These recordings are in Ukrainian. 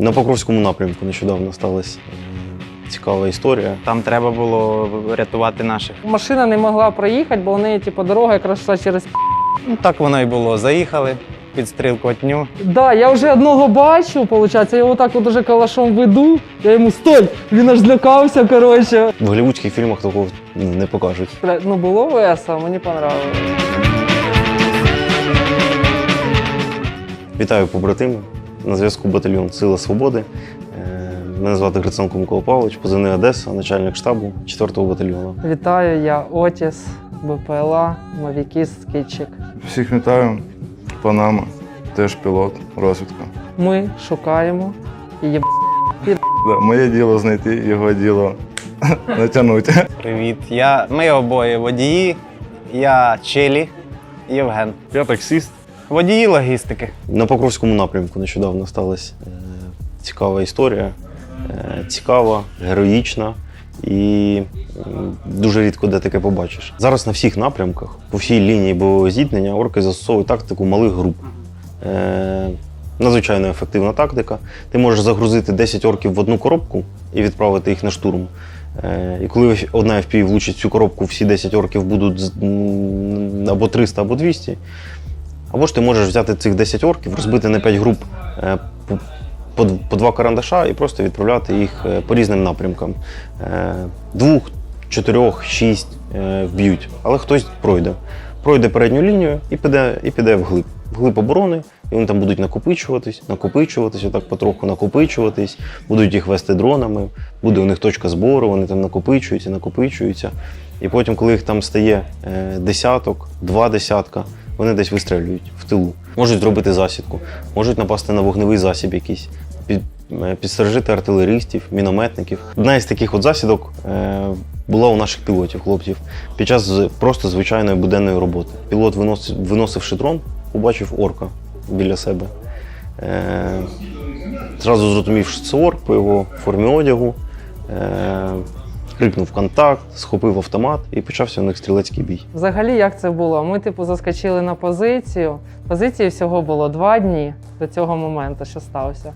На Покровському напрямку нещодавно сталася е, цікава історія. Там треба було рятувати наших. Машина не могла проїхати, бо у неї типу, дорога якраз йшла через Ну так воно і було. Заїхали під стрілкотню. Да, я вже одного бачу, виходить, я його так от уже калашом веду, я йому стой! Він аж злякався, коротше. В голівудських фільмах такого не покажуть. Ну було весело, мені понравилось. Вітаю побратими. На зв'язку батальйон Сила Свободи. Е, Мене звати Гриценко Микола Павлович, позивний Одеса, начальник штабу 4-го батальйону. Вітаю, я Отіс, БПЛА, Мавікіст, Скітчик. Всіх вітаю. Панама, теж пілот, розвідка. Ми шукаємо і є Да, моє діло знайти, його діло натягнути. Привіт. Я... Ми обоє водії. Я Челі, Євген. Я таксист. Водії логістики. На Покровському напрямку нещодавно сталася е, цікава історія. Е, цікава, героїчна і дуже рідко де таке побачиш. Зараз на всіх напрямках, по всій лінії бойового зіткнення, орки застосовують тактику малих груп. Е, надзвичайно ефективна тактика. Ти можеш загрузити 10 орків в одну коробку і відправити їх на штурм. Е, І коли одна FPV влучить цю коробку, всі 10 орків будуть або 300, або 200. Або ж ти можеш взяти цих 10 орків, розбити на 5 груп е, по, по, два карандаша і просто відправляти їх е, по різним напрямкам. Е, Двох, чотирьох, шість вб'ють, але хтось пройде. Пройде передню лінію і піде, і піде вглиб. Вглиб оборони, і вони там будуть накопичуватись, накопичуватись, отак потроху накопичуватись, будуть їх вести дронами, буде у них точка збору, вони там накопичуються, накопичуються. І потім, коли їх там стає десяток, два десятка, вони десь вистрелюють в тилу. Можуть зробити засідку, можуть напасти на вогневий засіб якийсь, під, е, підстережити артилеристів, мінометників. Одна із таких от засідок е, була у наших пілотів, хлопців, під час просто звичайної буденної роботи. Пілот, виносив, дрон, побачив орка біля себе. Е, зразу зрозумів, що це орк по його формі одягу. Крикнув контакт, схопив автомат і почався у них стрілецький бій. Взагалі, як це було? Ми, типу, заскочили на позицію. Позиції всього було два дні до цього моменту, що стався.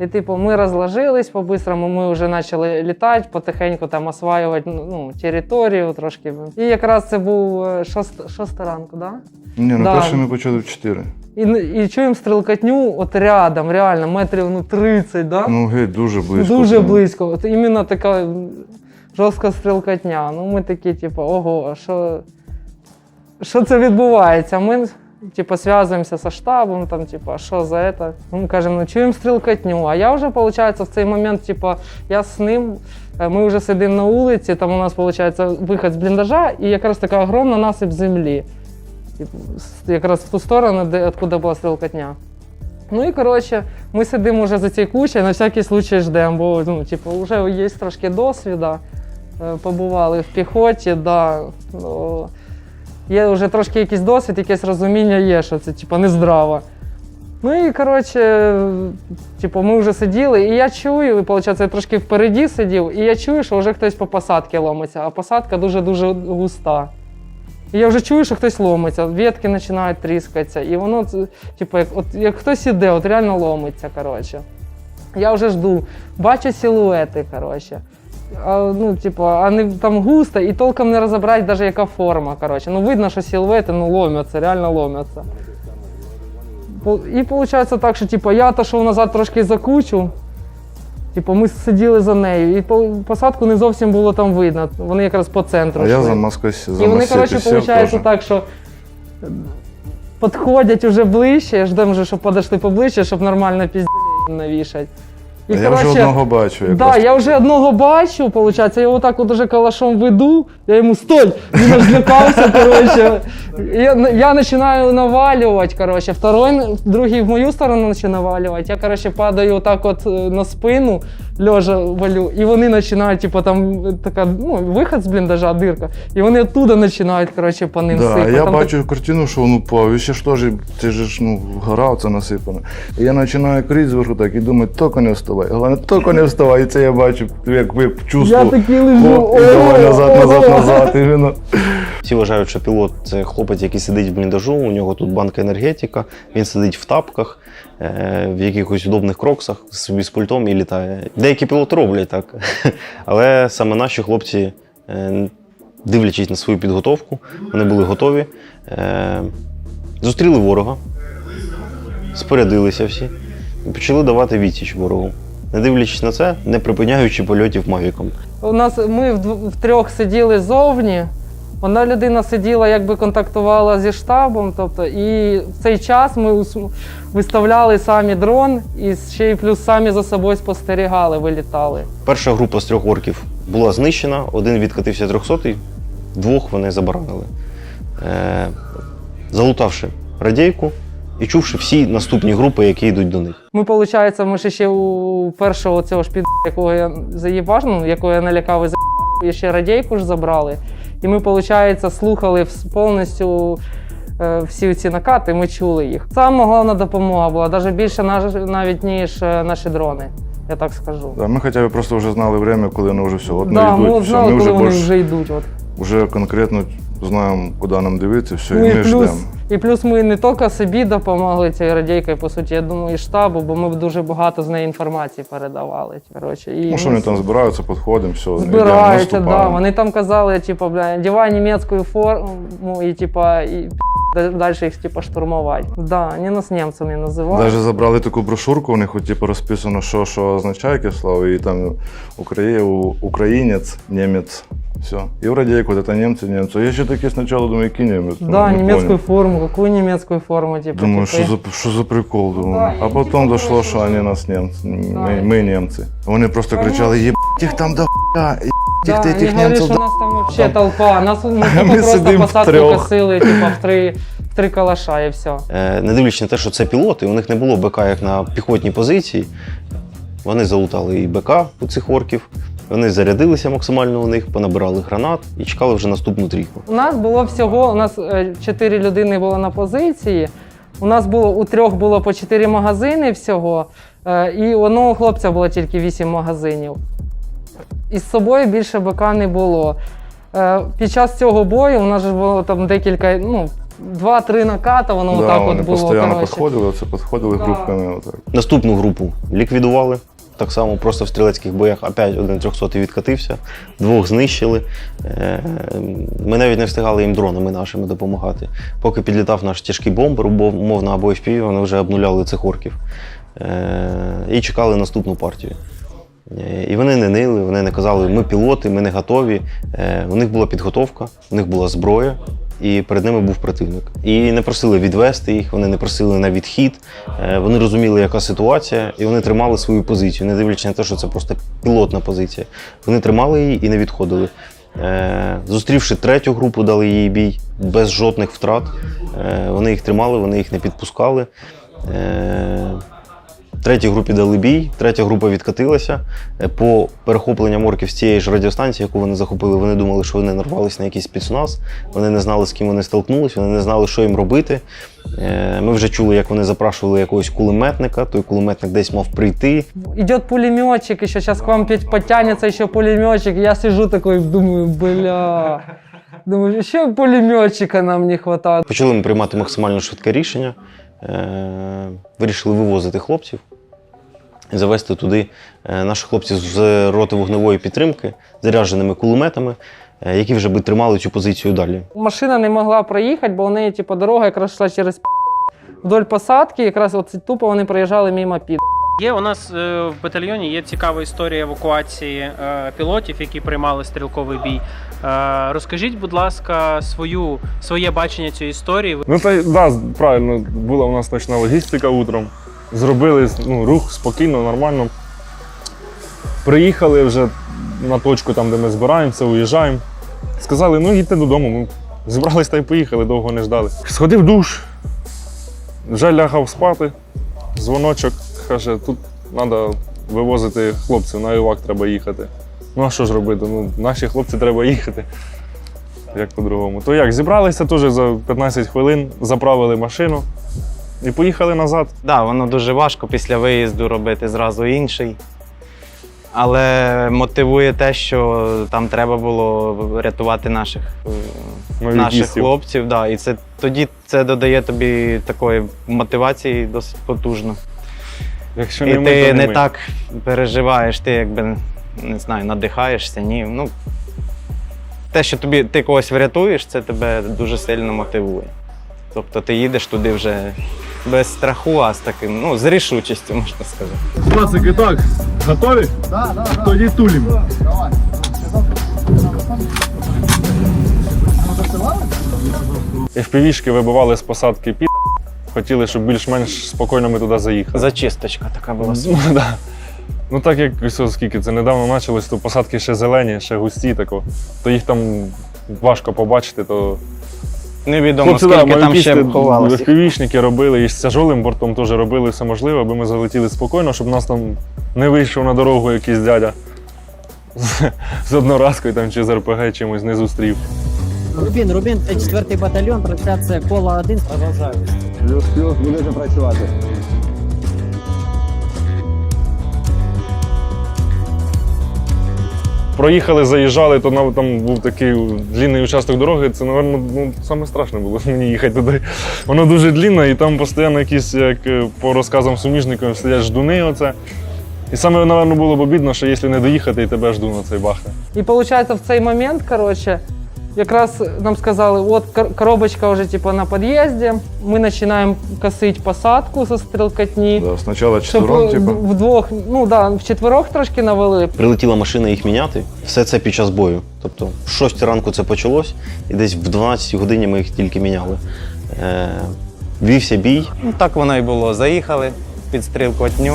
І, типу, ми розложились по-бистрому, ми вже почали літати, потихеньку там осваювати ну, територію трошки. І якраз це був е, шост, шоста ранку, да? Ні, ну Да. перше ми почали в 4. І, і чуємо стрілкатню от рядом, реально, метрів ну, 30, да? Ну геть, дуже близько. Дуже близько. От іменно така жорстка стрілкатня. Ну, ми такі, типу, ого, що, що це відбувається? Ми, типу, зв'язуємося зі штабом, там, типу, що за це? Ми кажемо, ну чуємо стрілкатню. А я вже, виходить, в цей момент, типу, я з ним. е, Ми вже сидимо на вулиці, там у нас виходить вихід з бліндажа і якраз така огромна насип землі. Якраз в ту сторону, де откуда була стрілкатня. Ну і коротше, ми сидимо вже за цією кучею, на всякий случай ждемо, бо ну, типу, вже є трошки досвіду. Е, Побували в піхоті, да. Ну, є вже трошки якийсь досвід, якесь розуміння є, що це типу, нездраво. Ну і коротше, типу, ми вже сиділи, і я чую, і виходить, я трошки впереді сидів, і я чую, що вже хтось по посадці ломиться, а посадка дуже-дуже густа. І я вже чую, що хтось ломиться, ветки починають тріскатися, і воно, типу, як, от, як хтось іде, от реально ломиться, коротше. Я вже жду, бачу силуети, коротше. А, ну, типу, а не там густо і толком не розібрати, навіть яка форма. Коротше. Ну, видно, що силуети ну, ломяться, реально ломяться. І виходить так, що типу, я отошов назад трошки за кучу. Типу, ми сиділи за нею, і посадку не зовсім було там видно. Вони якраз по центру. А я за Москвою за І вони, коротше, виходить так, що підходять уже ближче, ждемо вже, щоб подошли поближче, щоб нормально пізді навішати. А я вже одного бачу. Да, я вже одного бачу, виходить, я його так от уже калашом веду, я йому стой! Він аж злякався, коротше. Я, я починаю навалювати, коротше, второй, другий в мою сторону починає навалювати. Я, коротше, падаю отак от е, на спину, лежа валю, і вони починають, типу, там така, ну, вихід з бліндажа, дирка, і вони оттуда починають, коротше, по ним Да, сипати. я Там бачу картину, що він упав, і ще ж теж, це ж ну, гора оце насипана. І я починаю крізь зверху так і думаю, тільки не вставай. Головне, тільки не вставай. І це я бачу, як ви Я такий лежу, Оп, і давай назад, назад, назад. І він Всі вважають, що пілот це хлопець, який сидить в бліндажу, у нього тут банка енергетика, він сидить в тапках, е, в якихось удобних кроксах собі з пультом і літає. Деякі пілоти роблять так. Але саме наші хлопці, е, дивлячись на свою підготовку, вони були готові, е, зустріли ворога, спорядилися всі і почали давати відсіч ворогу. Не дивлячись на це, не припиняючи польотів мавіком. У нас ми втрьох сиділи зовні. Одна людина сиділа, якби контактувала зі штабом. Тобто, і в цей час ми виставляли самі дрон і ще й плюс самі за собою спостерігали, вилітали. Перша група з трьох орків була знищена, один відкатився 300-й, двох вони заборонили. Е, залутавши радійку і чувши всі наступні групи, які йдуть до них. Ми, виходить, ми ж ще у першого цього ж під, якого я заїбав, ну, якого я налякав і заїбав, і ще радійку ж забрали. І ми, виходить, слухали повністю е, всі ці накати, ми чули їх. Саме головна допомога була, навіть більше навіть, ніж е, наші дрони, я так скажу. Да, ми хоча б просто вже знали время, коли вони вже все, от Да, ми ми йдуть, все, знали, ми коли вже, вони більш- вже йдуть. От. вже конкретно знаємо, куди нам дивитися, все, Ну, і і, ми плюс, ждемо. і плюс ми не тільки собі допомогли цією радійкою, по суті, я думаю, і штабу, бо ми б дуже багато з неї інформації передавали. Коротше, і Ну, що вони там збираються, підходимо, все, збираються, да. Вони там казали, типу, бля, одягай німецьку форму і типа і далі їх типу, штурмувати. Да, не нас німцями називають. Навіть забрали таку брошурку, у них типу, розписано, що, що означає яке слово, і там Украї... українець, німець. Все. І в радійку, от це німці, німці. Я ще таки спочатку думаю, німець. ну, Да, не немецкую понял. форму, какую немецкую форму, типа. Думаю, типа, що за, що за прикол, думаю. Да, а дійшло, коротше, що вони нас німці. Да, Ми, і- ми німці. Вони просто кричали, єб їх там до хуя, єб Да, їх они тих говорили, что до у нас там вообще толпа. Нас мы, ми просто сидим посадку косили, типа в три, в три калаша і все. Е, не дивлячись на те, що це пілоти, у них не було БК як на піхотній позиції. Вони залутали і БК у цих орків, вони зарядилися максимально у них, понабирали гранат і чекали вже наступну трійку. У нас було всього, у нас е, чотири людини було на позиції. У нас було у трьох було по чотири магазини всього, е, і у одного хлопця було тільки вісім магазинів. І з собою більше БК не було. Е, Під час цього бою у нас ж було там декілька, ну, два-три наката, воно да, отак вони от було. постійно коротше. підходили, оце підходили Да. групками. Отак. Наступну групу ліквідували. Так само просто в стрілецьких боях опять один 300 відкатився, двох знищили. Е, Ми навіть не встигали їм дронами нашими допомагати. Поки підлітав наш тяжкий бомбер, умовно або FPV, вони вже обнуляли цих орків. Е, І чекали наступну партію. Е, І вони не нили, вони не казали, ми пілоти, ми не готові. У них була підготовка, у них була зброя, і перед ними був противник. І не просили відвести їх, вони не просили на відхід. Е, Вони розуміли, яка ситуація, і вони тримали свою позицію, не дивлячись на те, що це просто пілотна позиція. Вони тримали її і не відходили. Е, Зустрівши третю групу, дали їй бій без жодних втрат. Е, Вони їх тримали, вони їх не підпускали. Третій групі дали бій, третя група відкатилася. Е, По перехопленням орків з цієї ж радіостанції, яку вони захопили, вони думали, що вони нарвалися на якийсь спецназ. Вони не знали, з ким вони столкнулися, вони не знали, що їм робити. Е, Ми вже чули, як вони запрашували якогось кулеметника. Той кулеметник десь мав прийти. Идет пулеметчик, еще сейчас к вам подтянется еще пулеметчик. Я сижу такой, думаю, бля. Думаю, еще пулеметчика нам не хватает. Почали ми приймати максимально швидке рішення. Е, Вирішили вивозити хлопців і завести туди е, наших хлопців з роти вогневої підтримки, зарядженими кулеметами, е, які вже би тримали цю позицію далі. Машина не могла проїхати, бо вони, типу, дорога якраз йшла через п***. вдоль посадки, якраз от тупо вони проїжджали мимо під. Є у нас е, в батальйоні є цікава історія евакуації е, пілотів, які приймали стрілковий бій. Е, розкажіть, будь ласка, свою своє бачення цієї історії. Ну та да, правильно, була у нас точна логістика утром. Зробили ну, рух спокійно, нормально. Приїхали вже на точку, там, де ми збираємося, уїжджаємо. Сказали, ну їдьте додому. Ми зібрались та й поїхали, довго не ждали. Сходив душ, вже лягав спати. Дзвоночок каже, тут треба вивозити хлопців, на івак треба їхати. Ну а що ж робити? Ну, наші хлопці треба їхати. Як по-другому. То як, зібралися теж за 15 хвилин, заправили машину і поїхали назад. Да, воно дуже важко після виїзду робити зразу інший. Але мотивує те, що там треба було рятувати наших, наших хлопців. Да, і це тоді це додає тобі такої мотивації досить потужно. Якщо не І ми, ти то не ми. так переживаєш, ти якби не знаю, надихаєшся. Ні. Ну, те, що тобі ти когось врятуєш, це тебе дуже сильно мотивує. Тобто ти їдеш туди вже без страху, а з таким, ну, з рішучістю, можна сказати. Пацики, так, готові? Так, так. Тоді тулім. FPV-шки вибивали з посадки під. Хотіли, щоб більш-менш спокійно ми туди заїхали. Зачисточка така була. Ну, да. Ну так як ось оскільки це недавно почалось, то посадки ще зелені, ще густі, тако, то їх там важко побачити, то Невідомо, да, скільки там ще ховалося. FPV-шники робили, і з тяжолим бортом теж робили все можливе, аби ми залетіли спокійно, щоб нас там не вийшов на дорогу якийсь дядя з, з одноразкою там, чи з РПГ чимось не зустрів. Рубін, Рубін, 4-й батальйон, трансляція кола 1, продовжаю. Плюс-плюс, будете працювати. Проїхали, заїжджали, то нам там був такий длінний участок дороги. Це, напевно, ну, саме страшне було мені їхати туди. Воно дуже длінне, і там постійно якісь, як е, по розказам суміжників, сидять ждуни. Оце. І саме, напевно, було б обідно, що якщо не доїхати, і тебе жду на цей бахне. І виходить, в цей момент, коротше, якраз нам сказали, от кор- коробочка вже типу, на під'їзді, ми починаємо косити посадку зі стрілкотні. Да, спочатку четвером, типу. вдвох, ну да, вчетверох трошки навели. Прилетіла машина їх міняти. Все це під час бою. Тобто, в 6 ранку це почалось, і десь в 12 годині ми їх тільки міняли. Е, вівся бій. Ну, так воно і було. Заїхали під стрілкотню.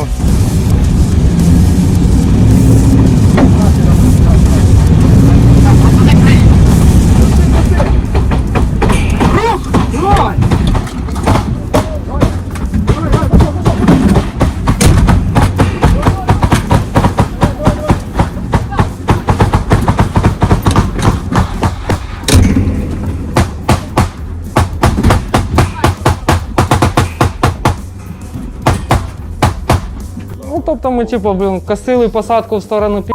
Ну, типу, блін, косили посадку в сторону пі.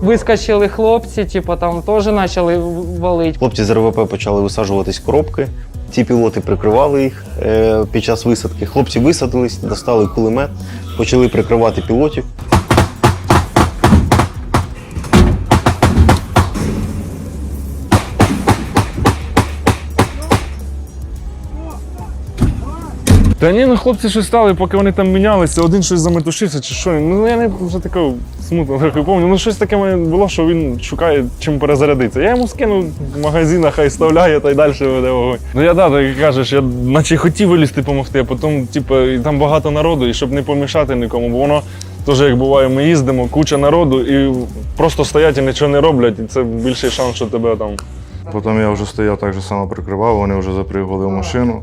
Вискочили хлопці, типу, там теж почали валити. Хлопці з РВП почали висаджуватись коробки. Ці пілоти прикривали їх е, під час висадки. Хлопці висадились, достали кулемет, почали прикривати пілотів. Та ні, ну хлопці щось стали, поки вони там мінялися, один щось заметушився чи що. Ну я не вже такого смутно трохи пам'ятаю. Ну щось таке мене було, що він шукає чим перезарядитися. Я йому скинув магазина, хай вставляє та й далі веде вогонь. Ну я да, так як кажеш, я наче хотів вилізти допомогти, а потім, типу, і там багато народу, і щоб не помішати нікому, бо воно. Теж, як буває, ми їздимо, куча народу і просто стоять і нічого не роблять, і це більший шанс, що тебе там Потім я вже стояв так же само прикривав, вони вже запригали в машину.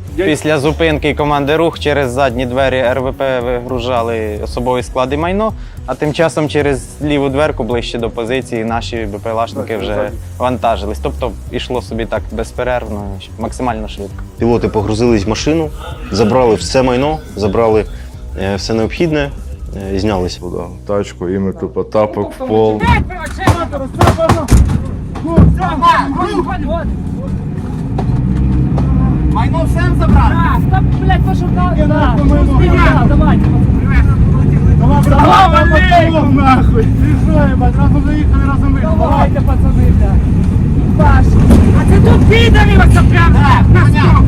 після зупинки команди рух через задні двері РВП вигружали особовий склад і майно, а тим часом через ліву дверку ближче до позиції наші БПЛАшники вже вантажились. Тобто йшло собі так безперервно, максимально швидко. Пілоти погрузились в машину, забрали все майно, забрали е, все необхідне, е, і знялися. Тачку, і ми тупо тапок в пол. Майно всем забрали? Да, блядь, пошукал. Да, давай, давай. Салам алейкум, нахуй! Приезжаем, одразу заїхали разом ми. Давайте, пацани, бля. Паш. А це тут підарі ось прям на стопу.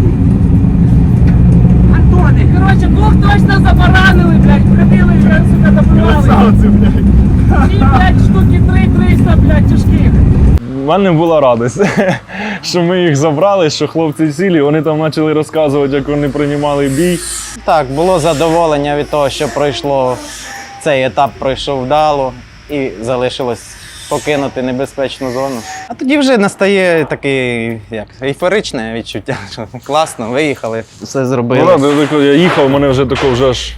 Антони, короче, двох точно забаранили, блядь, прибили, блядь, сука, добивали. Красавці, блядь. І, блядь, штуки три 300, блядь, тяжких. У мене була радість, що ми їх забрали, що хлопці цілі, вони там почали розказувати, як вони приймали бій. Так, було задоволення від того, що пройшло цей етап пройшов вдало і залишилось покинути небезпечну зону. А тоді вже настає таке як ейфоричне відчуття, що класно, виїхали, все Ну, зробили. я я їхав, мене вже тако вже аж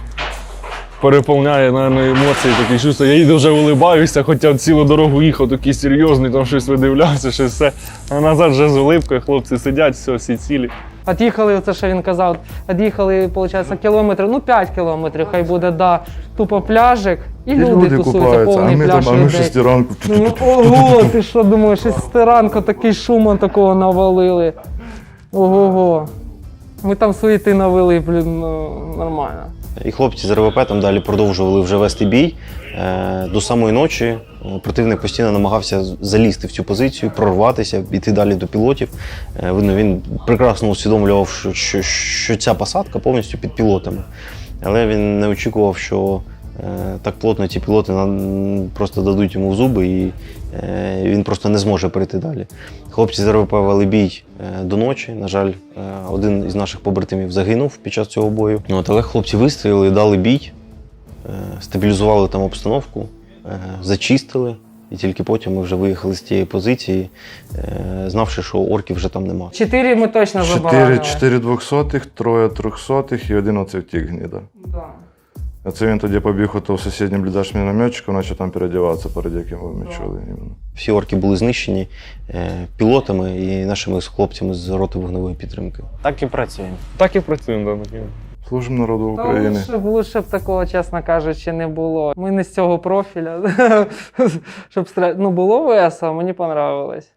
переповняє, наверное, емоції такі чувства. Я їду вже улибаюся, хоча цілу дорогу їхав такий серйозний, там щось видивлявся, щось все. А назад вже з улипкою, хлопці сидять, все, всі цілі. От'їхали, це що він казав, от'їхали, виходить, кілометрів, ну 5 кілометрів, хай буде, да, тупо пляжик, і, І люди, люди тусуються, повний пляж там, а ми людей. шестеранку. Думаю, ого, ти що думаєш, шестеранку такий шумон такого навалили. Ого-го. Ми там суєти навели, блін, ну, нормально. І хлопці з РВП там далі продовжували вже вести бій. Е, До самої ночі е, противник постійно намагався залізти в цю позицію, прорватися, піти далі до пілотів. Е, Видно, він прекрасно усвідомлював, що, що, що ця посадка повністю під пілотами. Але він не очікував, що так плотно ці пілоти просто дадуть йому в зуби, і е, він просто не зможе перейти далі. Хлопці з РВП вели бій е, до ночі. На жаль, е, один із наших побратимів загинув під час цього бою. От, але хлопці вистояли, дали бій, е, стабілізували там обстановку, е, зачистили. І тільки потім ми вже виїхали з тієї позиції, е, знавши, що орків вже там нема. Чотири ми точно забрали. чотири двохсотих, троє трьохсотих і один оце втік гніда. Да. А це він тоді побіг ото в сусідній блідаш мінометчику, почав там переодіватися, перед яким ми чули. Всі орки були знищені е, пілотами і нашими хлопцями з роти вогневої підтримки. Так і працюємо. Так і працюємо, да, таким. Служимо народу Та України. лучше, б- лучше б такого, чесно кажучи, не було. Ми не з цього профіля. Щоб. Ну, було весело, мені понравилось.